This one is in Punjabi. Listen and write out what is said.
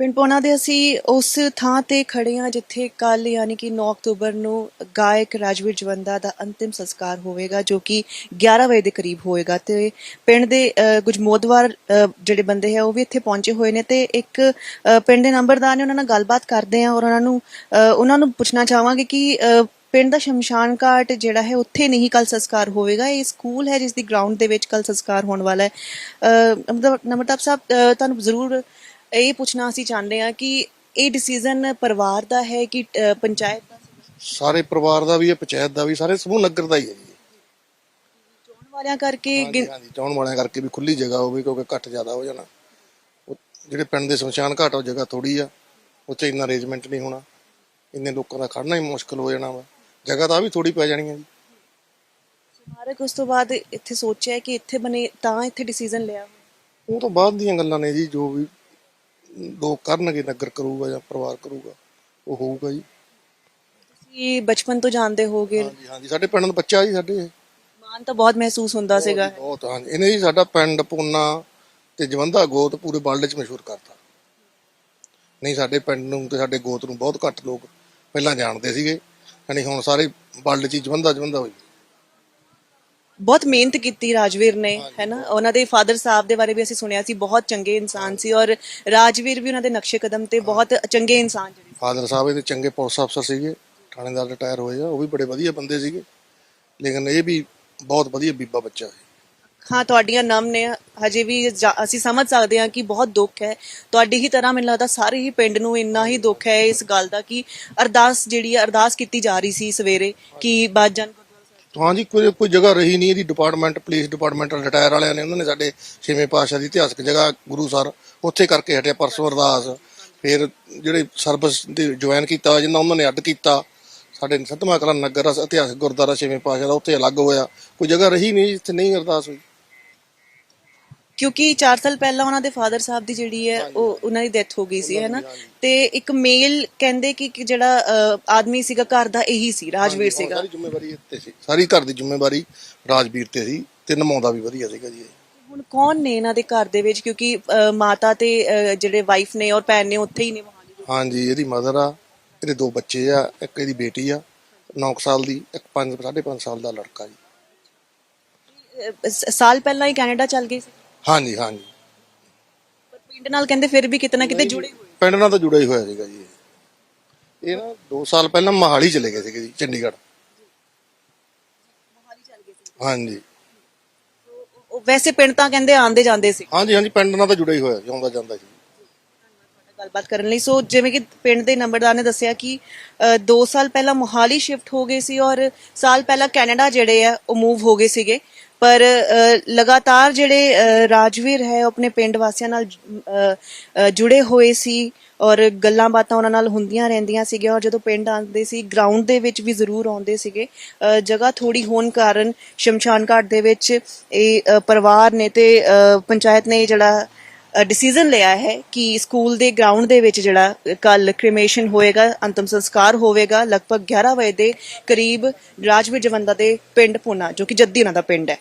ਪਿੰਡ ਪੋਨਾ ਦੇ ਅਸੀਂ ਉਸ ਥਾਂ ਤੇ ਖੜੇ ਹਾਂ ਜਿੱਥੇ ਕੱਲ ਯਾਨੀ ਕਿ 9 ਅਕਤੂਬਰ ਨੂੰ ਗਾਇਕ ਰਾਜਵੀਰ ਜਵੰਦਾ ਦਾ ਅੰਤਿਮ ਸੰਸਕਾਰ ਹੋਵੇਗਾ, ਜੋ ਕਿ 11 ਵਜੇ ਦੇ ਕਰੀਬ ਹੋਏਗਾ। ਤੇ ਪਿੰਡ ਦੇ ਕੁਝ ਮੋਦਵਾਰ ਜਿਹੜੇ ਬੰਦੇ ਹੈ, ਉਹ ਵੀ ਇੱਥੇ ਪਹੁੰਚੇ ਹੋਏ ਨੇ ਤੇ ਇੱਕ ਪਿੰਡ ਦੇ ਨੰਬਰਦਾਰ ਨੇ ਉਹਨਾਂ ਨਾਲ ਗੱਲਬਾਤ ਕਰਦੇ ਆ ਔਰ ਉਹਨਾਂ ਨੂੰ ਉਹਨਾਂ ਨੂੰ ਪੁੱਛਣਾ ਚਾਹਾਂਗੇ ਕਿ ਪਿੰਡ ਦਾ ਸ਼ਮਸ਼ਾਨ ਘਾਟ ਜਿਹੜਾ ਹੈ, ਉੱਥੇ ਨਹੀਂ ਕੱਲ ਸੰਸਕਾਰ ਹੋਵੇਗਾ। ਇਹ ਸਕੂਲ ਹੈ ਜਿਸ ਦੀ ਗਰਾਊਂਡ ਦੇ ਵਿੱਚ ਕੱਲ ਸੰਸਕਾਰ ਹੋਣ ਵਾਲਾ ਹੈ। ਮਤਲਬ ਨਮਰਤਾਬ ਸਾਹਿਬ ਤੁਹਾਨੂੰ ਜ਼ਰੂਰ ਇਹ ਪੁੱਛਣਾ ਅਸੀਂ ਚਾਹੁੰਦੇ ਹਾਂ ਕਿ ਇਹ ਡਿਸੀਜਨ ਪਰਿਵਾਰ ਦਾ ਹੈ ਕਿ ਅ, ਪੰਚਾਇਤ ਦਾ? ਸਾਰੇ ਪਰਿਵਾਰ ਦਾ ਵੀ ਹੈ ਪੰਚਾਇਤ ਦਾ ਵੀ ਸਾਰੇ ਸਮੂਹ ਨਗਰ ਦਾ ਹੀ ਹੈ ਜੀ। ਚੋਣ ਵਾਲਿਆਂ ਕਰਕੇ ਹਾਂਜੀ ਗਿਣ- ਹਾਂਜੀ ਚਾਉਣ ਵਾਲਿਆਂ ਕਰਕੇ ਵੀ ਖੁੱਲੀ ਜਗ੍ਹਾ ਹੋਵੇ ਕਿਉਂਕਿ ਘੱਟ ਜ਼ਿਆਦਾ ਹੋ ਜਾਣਾ। ਉਹ ਜਿਹੜੇ ਪਿੰਡ ਦੇ ਸ਼ਮਸ਼ਾਨ ਘਾਟ ਆ, ਉਹ ਜਗ੍ਹਾ ਥੋੜੀ ਆ ਉੱਥੇ ਇੰਨਾ ਅਰੇਂਜਮੈਂਟ ਨਹੀਂ ਹੋਣਾ। ਇੰਨੇ ਲੋਕਾਂ ਦਾ ਖੜਨਾ ਹੀ ਮੁਸ਼ਕਲ ਹੋ ਜਾਣਾ ਵਾ। ਜਗ੍ਹਾ ਤਾਂ ਵੀ ਥੋੜੀ ਪੈ ਜਾਣੀ ਹੈ ਜੀ। ਸਮਾਰਕ ਉਸ ਤੋਂ ਬਾਅਦ ਇੱਥੇ ਸੋਚਿਆ ਕਿ ਇੱਥੇ ਬਣੇ ਤਾਂ ਇੱਥੇ ਡਿਸੀਜਨ ਲਿਆ। ਉਹ ਤੋਂ ਬਾਅਦ ਦੀਆਂ ਗੱਲਾਂ ਨੇ ਜੀ ਜੋ ਵੀ ਲੋਕ ਕਰਨਗੇ ਨਗਰ ਕਰੂਗਾ ਜਾਂ ਪਰਿਵਾਰ ਕਰੂਗਾ ਉਹ ਹੋਊਗਾ ਜੀ। ਤੁਸੀਂ ਬਚਪਨ ਤੋਂ ਜਾਣਦੇ ਹੋਗੇ ਹਾਂਜੀ ਹਾਂਜੀ ਸਾਡੇ ਪਿੰਡ ਦਾ ਬੱਚਾ ਜੀ ਸਾਡੇ। ਇਹ। ਮਾਨ ਤਾਂ ਬਹੁਤ ਮਹਿਸੂਸ ਹੁੰਦਾ ਸੀਗਾ। ਬਹੁਤ ਹਾਂਜੀ। ਇਹਨੇ ਜੀ ਸਾਡਾ ਪਿੰਡ ਪੂਨਾ ਤੇ ਜਵੰਦਾ ਗੋਤ ਪੂਰੇ ਵਰਲਡ 'ਚ ਮਸ਼ਹੂਰ ਕਰਤਾ। ਨਹੀਂ ਸਾਡੇ ਪਿੰਡ ਨੂੰ ਤੇ ਸਾਡੇ ਗੋਤ ਨੂੰ ਬਹੁਤ ਘੱਟ ਲੋਕ ਪਹਿਲਾਂ ਜਾਣਦੇ ਸੀਗੇ। ਯਾਨੀ ਹੁਣ ਸਾਰੇ ਵਰਲਡ 'ਚ ਜਵੰਦਾ ਜਵੰਦਾ ਹੋਈ। ਬਹੁਤ ਮਿਹਨਤ ਕੀਤੀ ਰਾਜਵੀਰ ਨੇ ਹੈਨਾ? ਉਹਨਾਂ ਦੇ ਫਾਦਰ ਸਾਹਿਬ ਦੇ ਬਾਰੇ ਵੀ ਅਸੀਂ ਸੁਣਿਆ ਸੀ ਬਹੁਤ ਚੰਗੇ ਇਨਸਾਨ ਸੀ ਔਰ ਰਾਜਵੀਰ ਵੀ ਉਹਨਾਂ ਦੇ ਨਕਸ਼ੇ ਕਦਮ ਤੇ ਬਹੁਤ ਚੰਗੇ ਇਨਸਾਨ ਜਿਹੜੇ ਫਾਦਰ ਸਾਹਿਬ ਇਹਦੇ ਚੰਗੇ ਪੁਲਿਸ ਅਫਸਰ ਸੀਗੇ ਥਾਣੇਦਾਰ ਰਿਟਾਇਰ ਹੋਏ ਆ ਉਹ ਵੀ ਬੜੇ ਵਧੀਆ ਬੰਦੇ ਸੀਗੇ। ਲੇਕਿਨ ਇਹ ਵੀ ਬਹੁਤ ਵਧੀਆ ਬੀਬਾ ਬੱਚਾ ਹੈ ਹਾਂ ਤੁਹਾਡੀਆਂ ਨਮ ਨੇ ਹਜੇ ਵੀ ਅਸੀਂ ਸਮਝ ਸਕਦੇ ਹਾਂ ਕਿ ਬਹੁਤ ਦੁੱਖ ਹੈ। ਤੁਹਾਡੀ ਹੀ ਤਰ੍ਹਾਂ ਮੈਨੂੰ ਲੱਗਦਾ ਸਾਰੇ ਹੀ ਪਿੰਡ ਨੂੰ ਇੰਨਾ ਹੀ ਦੁੱਖ ਹੈ ਇਸ ਗੱਲ ਦਾ ਕਿ ਅਰਦਾਸ ਜਿਹੜੀ ਅਰਦਾਸ ਕੀਤੀ ਜਾ ਰਹੀ ਸੀ ਸਵੇਰੇ ਕਿ ਬਾਜਨ ਹਾਂਜੀ ਕੋਈ ਕੋਈ ਜਗ੍ਹਾ ਰਹੀ ਨਹੀਂ ਇਹਦੀ ਡਿਪਾਰਟਮੈਂਟ ਪੁਲਿਸ ਡਿਪਾਰਟਮੈਂਟ ਰਿਟਾਇਰ ਵਾਲਿਆਂ ਨੇ, ਉਹਨਾਂ ਨੇ ਸਾਡੇ ਛੇਵੇਂ ਪਾਤਸ਼ਾਹ ਦੀ ਇਤਿਹਾਸਕ ਜਗ੍ਹਾ ਗੁਰੂ ਸਰ ਉੱਥੇ ਕਰਕੇ ਹਟਿਆ, ਪਰਸੋਂ ਅਰਦਾਸ। ਫਿਰ ਜਿਹੜੇ ਸਰਵਿਸ ਦੇ ਜੁਆਇਨ ਕੀਤਾ ਹੋਇਆ ਜਿੰਨਾ ਉਹਨਾਂ ਨੇ ਅੱਡ ਕੀਤਾ, ਸਾਡੇ ਸਤਮਾ ਕਲਾ ਨਗਰ ਇਤਿਹਾਸਕ ਗੁਰਦੁਆਰਾ ਛੇਵੇਂ ਪਾਤਸ਼ਾਹ ਦਾ, ਉੱਥੇ ਅਲੱਗ ਹੋਇਆ। ਕੋਈ ਜਗ੍ਹਾ ਰਹੀ ਨਹੀਂ, ਜਿੱਥੇ ਨਹੀਂ ਅਰਦਾਸ ਹੋਈ। ਕਿਉਂਕਿ 4 ਸਾਲ ਪਹਿਲਾਂ ਉਹਨਾਂ ਦੇ ਫਾਦਰ ਸਾਹਿਬ ਦੀ ਜਿਹੜੀ ਹੈ ਉਹ ਉਹਨਾਂ ਦੀ ਡੈਥ ਹੋ ਗਈ ਸੀ ਹੈ ਨਾ ਤੇ ਇੱਕ ਮੇਲ ਕਹਿੰਦੇ ਕਿ ਜਿਹੜਾ ਆਦਮੀ ਸੀਗਾ ਘਰ ਦਾ ਇਹੀ ਸੀ ਰਾਜਵੀਰ ਸੀਗਾ। ਸਾਰੀ ਜ਼ਿੰਮੇਵਾਰੀ ਇੱਥੇ ਸੀ। ਸਾਰੀ ਘਰ ਦੀ ਜ਼ਿੰਮੇਵਾਰੀ ਰਾਜਵੀਰ ਤੇ ਸੀ। ਤੇ ਨਿਭਾਉਂਦਾ ਵੀ ਵਧੀਆ ਸੀਗਾ ਜੀ ਹੁਣ ਕੌਣ ਨੇ ਇਹਨਾਂ ਦੇ ਘਰ ਦੇ ਵਿੱਚ? ਕਿਉਂਕਿ ਮਾਤਾ ਤੇ ਜਿਹੜੇ ਵਾਈਫ ਨੇ ਔਰ ਭੈਣ ਨੇ ਉੱਥੇ ਹੀ ਨੇ ਹਾਂਜੀ ਇਹਦੀ ਮਦਰ ਆ ਇਹਦੇ ਦੋ ਬੱਚੇ ਆ ਇੱਕ ਇਹਦੀ ਬੇਟੀ ਆ 9 ਸਾਲ ਦੀ ਇੱਕ 5 5.5 ਸਾਲ ਦਾ ਲੜਕਾ ਜੀ। ਸਾਲ ਪਹਿਲਾਂ ਹੀ ਕੈਨੇਡਾ ਚੱਲ ਗਏ ਸੀ। ਹਾਂਜੀ ਹਾਂਜੀ। ਪਰ ਪਿੰਡ ਨਾਲ ਕਹਿੰਦੇ ਫਿਰ ਵੀ ਕਿਤੇ ਨਾ ਕਿਤੇ ਜੁੜੇ ਹੋਏ ਪਿੰਡ ਨਾਲ ਤਾਂ ਜੁੜਿਆ ਹੀ ਹੋਇਆ ਸੀਗਾ ਜੀ। ਇਹ। ਇਹ ਨਾ 2 ਸਾਲ ਪਹਿਲਾਂ ਮਹਾਲੀ ਚਲੇ ਗਏ ਸੀਗੇ ਜੀ ਚੰਡੀਗੜ੍ਹ। ਹਾਂਜੀ। ਉਹ ਵੈਸੇ ਪਿੰਡ ਤਾਂ ਕਹਿੰਦੇ ਆਂਦੇ ਜਾਂਦੇ ਸੀ। ਹਾਂਜੀ ਹਾਂਜੀ ਪਿੰਡ ਨਾਲ ਤਾਂ ਜੁੜਿਆ ਹੀ ਹੋਇਆ ਜੀ ਆਉਂਦਾ ਜਾਂਦਾ ਸੀ। ਗੱਲਬਾਤ ਕਰਨ ਲਈ। ਸੋ ਜਿਵੇਂ ਕਿ ਪਿੰਡ ਦੇ ਨੰਬਰਦਾਰ ਨੇ ਦੱਸਿਆ ਕਿ 2 ਸਾਲ ਪਹਿਲਾਂ ਮੋਹਾਲੀ ਸ਼ਿਫਟ ਹੋ ਗਏ ਸੀ ਔਰ ਸਾਲ ਪਹਿਲਾਂ ਕੈਨੇਡਾ ਜਿਹੜੇ ਆ ਉਹ ਮੂਵ ਹੋ ਗਏ ਸੀਗੇ। ਪਰ ਲਗਾਤਾਰ ਜਿਹੜੇ ਰਾਜਵੀਰ ਹੈ, ਉਹ ਆਪਣੇ ਪਿੰਡ ਵਾਸੀਆਂ ਨਾਲ ਜੁੜੇ ਹੋਏ ਸੀ ਔਰ ਗੱਲਾਂ ਬਾਤਾਂ ਉਹਨਾਂ ਨਾਲ ਹੁੰਦੀਆਂ ਰਹਿੰਦੀਆਂ ਸੀਗੀਆਂ ਔਰ ਜਦੋਂ ਪਿੰਡ ਆਉਂਦੇ ਸੀ ਗਰਾਊਂਡ ਦੇ ਵਿੱਚ ਵੀ ਜ਼ਰੂਰ ਆਉਂਦੇ ਸੀਗੇ। ਜਗ੍ਹਾ ਥੋੜੀ ਹੋਣ ਕਾਰਨ ਸ਼ਮਸ਼ਾਨ ਘਾਟ ਦੇ ਵਿੱਚ ਇਹ ਪਰਿਵਾਰ ਨੇ ਤੇ ਪੰਚਾਇਤ ਨੇ ਜਿਹੜਾ ਡਿਸੀਜਨ ਲਿਆ ਹੈ ਕਿ ਸਕੂਲ ਦੇ ਗਰਾਊਂਡ ਦੇ ਵਿੱਚ ਜਿਹੜਾ ਕੱਲ ਕ੍ਰੀਮੇਸ਼ਨ ਹੋਏਗਾ, ਅੰਤਮ ਸੰਸਕਾਰ ਹੋਵੇਗਾ, ਲਗਭਗ 11 ਵਜੇ ਦੇ ਕਰੀਬ ਰਾਜਵੀਰ ਜਵੰਦਾ ਦੇ ਪਿੰਡ ਪੁਨਾ, ਜੋ ਕਿ ਜੱਦੀ ਉਹਨਾਂ ਦਾ ਪਿੰਡ ਹੈ।